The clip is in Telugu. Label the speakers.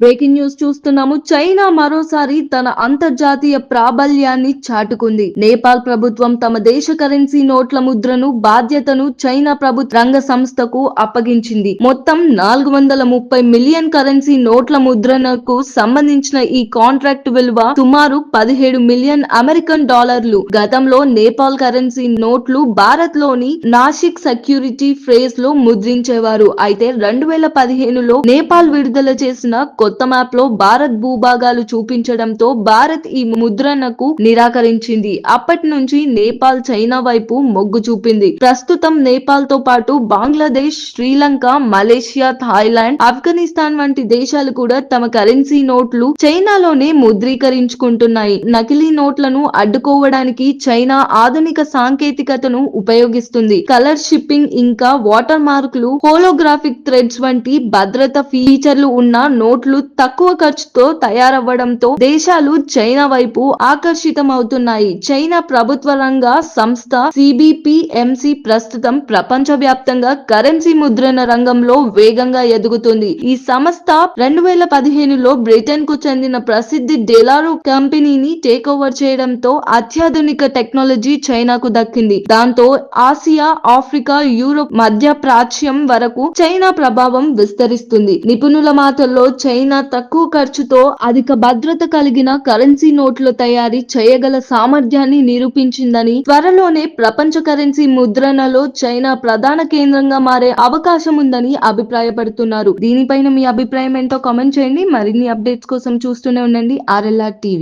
Speaker 1: బ్రేకింగ్ న్యూస్ చూస్తున్నాము. చైనా మరోసారి తన అంతర్జాతీయ ప్రాబల్యాన్ని చాటుకుంది. నేపాల్ ప్రభుత్వం తమ దేశ కరెన్సీ నోట్ల ముద్రను బాధ్యతను చైనా ప్రభుత్వ రంగ సంస్థకు అప్పగించింది. మొత్తం నాలుగు వందల ముప్పై మిలియన్ కరెన్సీ నోట్ల ముద్రణకు సంబంధించిన ఈ కాంట్రాక్ట్ విలువ సుమారు పదిహేడు మిలియన్ అమెరికన్ డాలర్లు. గతంలో నేపాల్ కరెన్సీ నోట్లు భారత్లోని నాసిక్ సెక్యూరిటీ ఫ్రేజ్లో ముద్రించేవారు. అయితే రెండు వేల పదిహేనులో నేపాల్ విడుదల చేసిన కొత్త మ్యాప్లో భారత్ భూభాగాలు చూపించడంతో భారత్ ఈ ముద్రణకు నిరాకరించింది. అప్పటి నుంచి నేపాల్ చైనా వైపు మొగ్గు చూపింది. ప్రస్తుతం నేపాల్తో పాటు బంగ్లాదేశ్ శ్రీలంక మలేషియా థాయిలాండ్ ఆఫ్ఘనిస్తాన్ వంటి దేశాలు కూడా తమ కరెన్సీ నోట్లు చైనాలోనే ముద్రీకరించుకుంటున్నాయి. నకిలీ నోట్లను అడ్డుకోవడానికి చైనా ఆధునిక సాంకేతికతను ఉపయోగిస్తుంది. కలర్ షిప్పింగ్ ఇంకా వాటర్ మార్కులు హోలోగ్రాఫిక్ థ్రెడ్స్ వంటి భద్రత ఫీచర్లు ఉన్న నోట్లు తక్కువ ఖర్చుతో తయారవ్వడంతో దేశాలు చైనా వైపు ఆకర్షితమవుతున్నాయి. చైనా ప్రభుత్వ రంగ సంస్థ సిబిపిఎంసి ప్రస్తుతం ప్రపంచ వ్యాప్తంగా కరెన్సీ ముద్రణ రంగంలో వేగంగా ఎదుగుతుంది. ఈ సంస్థ రెండు వేల పదిహేనులో బ్రిటన్కు చెందిన ప్రసిద్ధి డెలారో కంపెనీని టేక్ ఓవర్ చేయడంతో అత్యాధునిక టెక్నాలజీ చైనాకు దక్కింది. దాంతో ఆసియా ఆఫ్రికా యూరోప్ మధ్య ప్రాచ్యం వరకు చైనా ప్రభావం విస్తరిస్తుంది. నిపుణుల మాటల్లో చైనా తక్కువ ఖర్చుతో అధిక భద్రత కలిగిన కరెన్సీ నోట్ల తయారీ చేయగల సామర్థ్యాన్ని నిరూపించిందని త్వరలోనే ప్రపంచ కరెన్సీ ముద్రణలో చైనా ప్రధాన కేంద్రంగా మారే అవకాశం ఉందని అభిప్రాయపడుతున్నారు. దీనిపైన మీ అభిప్రాయం ఏంటో కామెంట్ చేయండి. మరిన్ని అప్డేట్స్ కోసం చూస్తూనే ఉండండి. RLR TV.